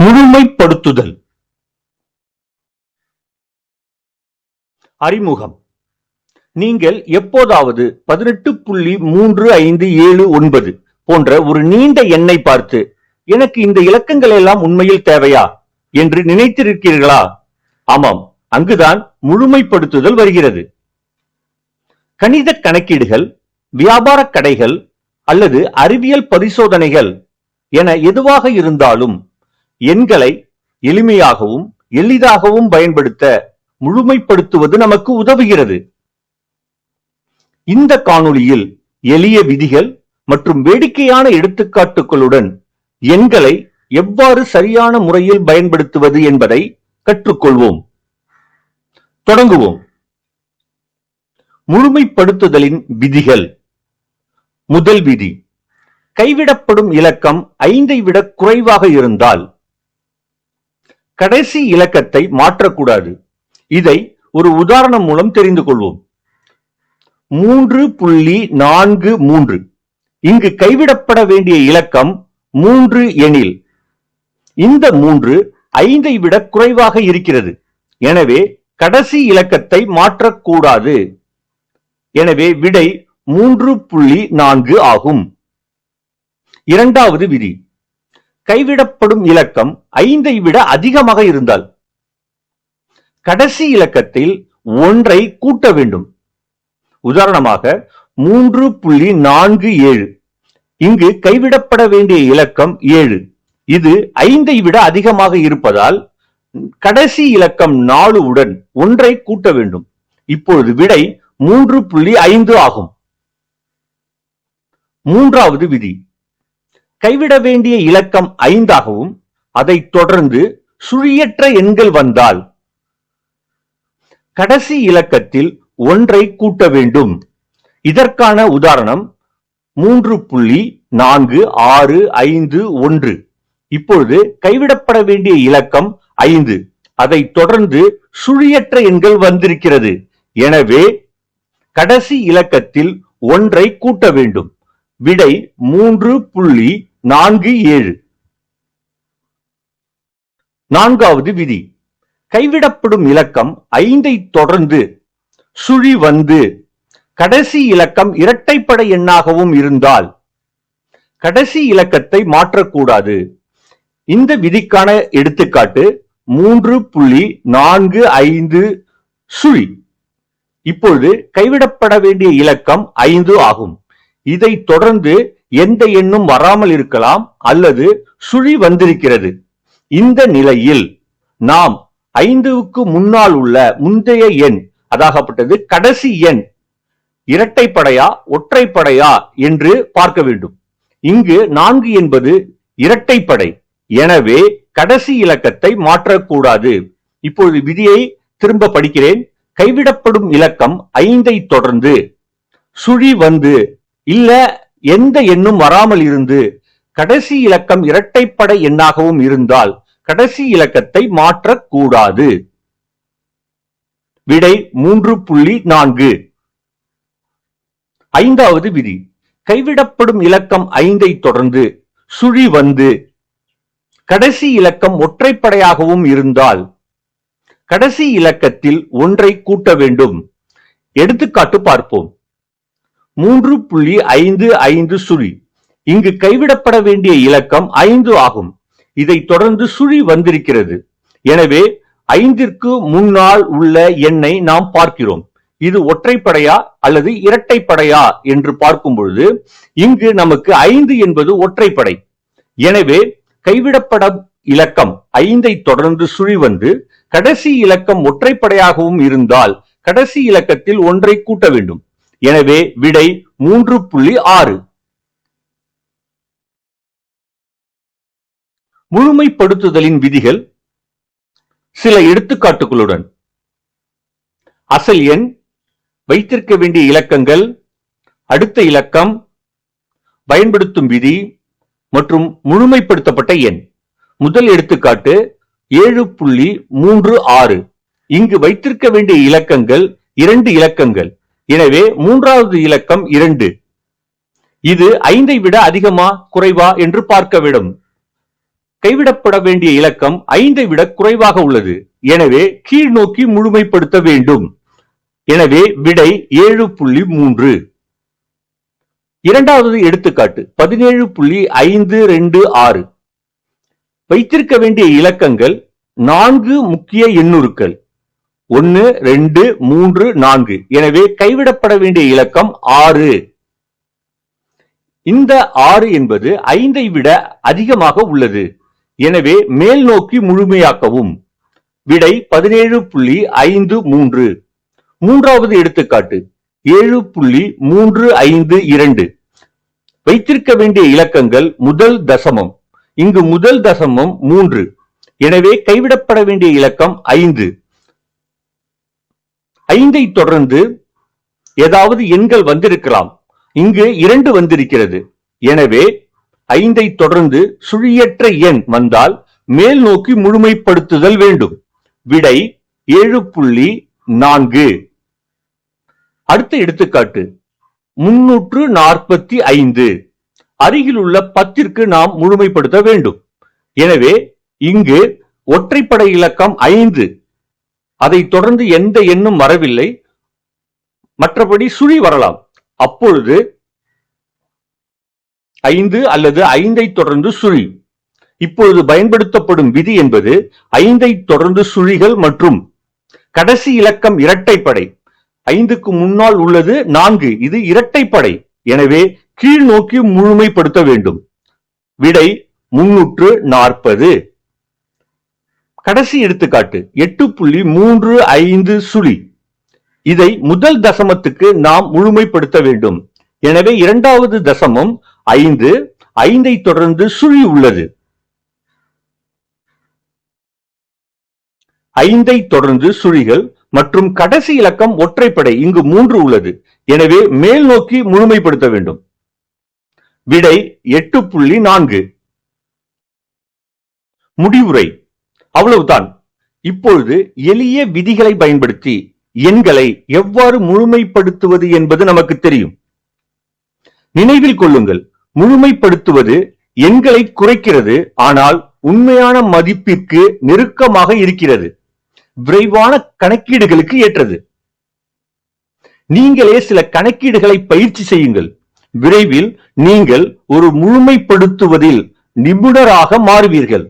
முழுமைப்படுத்துதல். அறிமுகம். நீங்கள் எப்போதாவது பதினெட்டு புள்ளி மூன்று ஐந்து ஏழு ஒன்பது போன்ற ஒரு நீண்ட எண்ணை பார்த்து எனக்கு இந்த இலக்கங்கள் எல்லாம் உண்மையில் தேவையா என்று நினைத்திருக்கிறீர்களா? ஆமாம் அங்குதான் முழுமைப்படுத்துதல் வருகிறது. கணித கணக்கீடுகள் வியாபார கடைகள் அல்லது அறிவியல் பரிசோதனைகள் என எதுவாக இருந்தாலும் எண்களை எளிமையாகவும் எளிதாகவும் பயன்படுத்த முழுமைப்படுத்துவது நமக்கு உதவுகிறது. இந்த காணொளியில் எளிய விதிகள் மற்றும் வேடிக்கையான எடுத்துக்காட்டுகளுடன் எண்களை எவ்வாறு சரியான முறையில் பயன்படுத்துவது என்பதை கற்றுக்கொள்வோம். தொடங்குவோம். முழுமைப்படுத்துதலின் விதிகள். முதல் விதி. கைவிடப்படும் இலக்கம் ஐந்தை விட குறைவாக இருந்தால் கடைசி இலக்கத்தை மாற்றக்கூடாது. இதை ஒரு உதாரணம் மூலம் தெரிந்து கொள்வோம். மூன்று புள்ளி நான்கு மூன்று. இங்கு கைவிடப்பட வேண்டிய இலக்கம் மூன்று எனில் இந்த மூன்று ஐந்தை விட குறைவாக இருக்கிறது. எனவே கடைசி இலக்கத்தை மாற்றக்கூடாது. எனவே விடை மூன்று புள்ளி நான்கு ஆகும். இரண்டாவது விதி. கைவிடப்படும் இலக்கம் ஐந்தை விட அதிகமாக இருந்தால். கடைசி இலக்கத்தில் ஒன்றை கூட்ட வேண்டும். உதாரணமாக மூன்று புள்ளி நான்கு ஏழு. இங்கு கைவிடப்பட வேண்டிய இலக்கம் ஏழு. இது ஐந்தை விட அதிகமாக இருப்பதால் கடைசி இலக்கம் நாலு உடன் ஒன்றை கூட்ட வேண்டும். இப்பொழுது விடை மூன்று புள்ளி ஐந்து ஆகும். மூன்றாவது விதி. கைவிட வேண்டிய இலக்கம் ஐந்தாகவும் அதைத் தொடர்ந்து சுழியற்ற எண்கள் வந்தால் கடைசி இலக்கத்தில் ஒன்றை கூட்ட வேண்டும். இதற்கான உதாரணம் மூன்று புள்ளி நான்கு ஆறு ஐந்து ஒன்று. இப்பொழுது கைவிடப்பட வேண்டிய இலக்கம் ஐந்து. அதைத் தொடர்ந்து சுழியற்ற எண்கள் வந்திருக்கிறது. எனவே கடைசி இலக்கத்தில் ஒன்றை கூட்ட வேண்டும். விடை மூன்று புள்ளி நான்கு ஏழு. நான்காவது விதி. கைவிடப்படும் இலக்கம் ஐந்தை தொடர்ந்து சுழி வந்து கடைசி இலக்கம் இரட்டைப்படை எண்ணாகவும் இருந்தால் கடைசி இலக்கத்தை மாற்றக்கூடாது. இந்த விதிக்கான எடுத்துக்காட்டு மூன்று புள்ளி நான்கு ஐந்து சுழி. இப்பொழுது கைவிடப்பட வேண்டிய இலக்கம் ஐந்து ஆகும். இதை தொடர்ந்து எந்த எண்ணும் வராமல் இருக்கலாம் அல்லது சுழி வந்திருக்கிறது. இந்த நிலையில் நாம் ஐந்துவுக்கு முன்னால் உள்ள முந்தைய எண் அதாகப்பட்டது கடைசி எண் இரட்டைப்படையா ஒற்றைப்படையா என்று பார்க்க வேண்டும். இங்கு நான்கு என்பது இரட்டைப்படை. எனவே கடைசி இலக்கத்தை மாற்றக்கூடாது. இப்பொழுது விதியை திரும்ப படிக்கிறேன். கைவிடப்படும் இலக்கம் ஐந்தை தொடர்ந்து சுழி வந்து இல்ல எந்த எண்ணும் வராமல் இருந்து கடைசி இலக்கம் இரட்டைப்படை எண்ணாகவும் இருந்தால் கடைசி இலக்கத்தை மாற்றக்கூடாது விடை மூன்று புள்ளி நான்கு. ஐந்தாவது விதி. கைவிடப்படும் இலக்கம் ஐந்தை தொடர்ந்து சுழி வந்து கடைசி இலக்கம் ஒற்றைப்படையாகவும் இருந்தால் கடைசி இலக்கத்தில் ஒன்றை கூட்ட வேண்டும். எடுத்துக்காட்டு பார்ப்போம். மூன்று புள்ளி ஐந்து ஐந்து சுழி. இங்கு கைவிடப்பட வேண்டிய இலக்கம் ஐந்து ஆகும். இதை தொடர்ந்து சுழி வந்திருக்கிறது. எனவே ஐந்திற்கு முன்னால் உள்ள எண்ணை நாம் பார்க்கிறோம். இது ஒற்றைப்படையா அல்லது இரட்டைப்படையா என்று பார்க்கும் பொழுது இங்கு நமக்கு ஐந்து என்பது ஒற்றைப்படை. எனவே கைவிடப்பட இலக்கம் ஐந்தை தொடர்ந்து சுழி வந்து கடைசி இலக்கம் ஒற்றைப்படையாகவும் இருந்தால் கடைசி இலக்கத்தில் ஒன்றை கூட்ட வேண்டும். எனவே விடை மூன்று புள்ளி ஆறு. முழுமைப்படுத்துதலின் விதிகள் சில எடுத்துக்காட்டுகளுடன். அசல் எண் வைத்திருக்க வேண்டிய இலக்கங்கள் அடுத்த இலக்கம் பயன்படுத்தும் விதி மற்றும் முழுமைப்படுத்தப்பட்ட எண். முதல் எடுத்துக்காட்டு ஏழு புள்ளி மூன்று ஆறு. இங்கு வைத்திருக்க வேண்டிய இலக்கங்கள் இரண்டு இலக்கங்கள். எனவே மூன்றாவது இலக்கம் இரண்டு. இது ஐந்தை விட அதிகமா குறைவா என்று பார்க்க வேண்டும் கைவிடப்பட வேண்டிய இலக்கம் ஐந்தை விட குறைவாக உள்ளது. எனவே கீழ் நோக்கி முழுமைப்படுத்த வேண்டும். எனவே விடை ஏழு புள்ளி மூன்று. இரண்டாவது எடுத்துக்காட்டு பதினேழு புள்ளி ஐந்து ரெண்டு ஆறு. வைத்திருக்க வேண்டிய இலக்கங்கள் நான்கு முக்கிய எண்ணுருக்கள். ஒன்னு ரெண்டு மூன்று நான்கு. எனவே கைவிடப்பட வேண்டிய இலக்கம் ஆறு. இந்த ஆறு என்பது ஐந்தை விட அதிகமாக உள்ளது. எனவே மேல் நோக்கி முழுமையாக்கவும். விடை பதினேழு புள்ளி ஐந்து மூன்று. மூன்றாவது எடுத்துக்காட்டு ஏழு புள்ளி மூன்று ஐந்து இரண்டு. வைத்திருக்க வேண்டிய இலக்கங்கள் முதல் தசமம். இங்கு முதல் தசமம் மூன்று. எனவே கைவிடப்பட வேண்டிய இலக்கம் ஐந்து. ஐந்தை தொடர்ந்து ஏதாவது எண்கள் வந்திருக்கலாம். இங்கு இரண்டு வந்திருக்கிறது. எனவே ஐந்தை தொடர்ந்து சுழியற்ற எண் வந்தால் மேல் நோக்கி முழுமைப்படுத்துதல் வேண்டும். விடை ஏழு புள்ளி நான்கு. அடுத்த எடுத்துக்காட்டு. முன்னூற்று நாற்பத்தி ஐந்து. அருகிலுள்ள பத்திற்கு நாம் முழுமைப்படுத்த வேண்டும். எனவே இங்கு ஒற்றைப்படை இலக்கம் ஐந்து. அதை தொடர்ந்து எந்த எண்ணும் வரவில்லை. மற்றபடி சுழி வரலாம். அப்பொழுது ஐந்து அல்லது ஐந்தை தொடர்ந்து சுழி. இப்பொழுது பயன்படுத்தப்படும் விதி என்பது ஐந்தை தொடர்ந்து சுழிகள் மற்றும் கடைசி இலக்கம் இரட்டைப்படை. ஐந்துக்கு முன்னால் உள்ளது நான்கு இது இரட்டைப்படை. எனவே கீழ் நோக்கி முழுமைப்படுத்த வேண்டும். விடை முன்னூற்று நாற்பது. கடைசி எடுத்துக்காட்டு எட்டு புள்ளி மூன்று ஐந்து சுழி. இதை முதல் தசமத்துக்கு நாம் முழுமைப்படுத்த வேண்டும். எனவே இரண்டாவது தசமம் ஐந்து ஐந்தை தொடர்ந்து சுழி உள்ளது. ஐந்தை தொடர்ந்து சுழிகள் மற்றும் கடைசி இலக்கம் ஒற்றைப்படை இங்கு மூன்று உள்ளது. எனவே மேல் நோக்கி முழுமைப்படுத்த வேண்டும். விடை எட்டு புள்ளி நான்கு. முடிவுரை. அவ்வளவுதான். இப்பொழுது எளிய விதிகளை பயன்படுத்தி எண்களை எவ்வாறு முழுமைப்படுத்துவது என்பது நமக்கு தெரியும். நினைவில் கொள்ளுங்கள் முழுமைப்படுத்துவது எண்களை குறைக்கிறது ஆனால் உண்மையான மதிப்பிற்கு நெருக்கமாக இருக்கிறது. விரைவான கணக்கீடுகளுக்கு ஏற்றது. நீங்களே சில கணக்கீடுகளை பயிற்சி செய்யுங்கள். விரைவில் நீங்கள் ஒரு முழுமைப்படுத்துவதில் நிபுணராக மாறுவீர்கள்.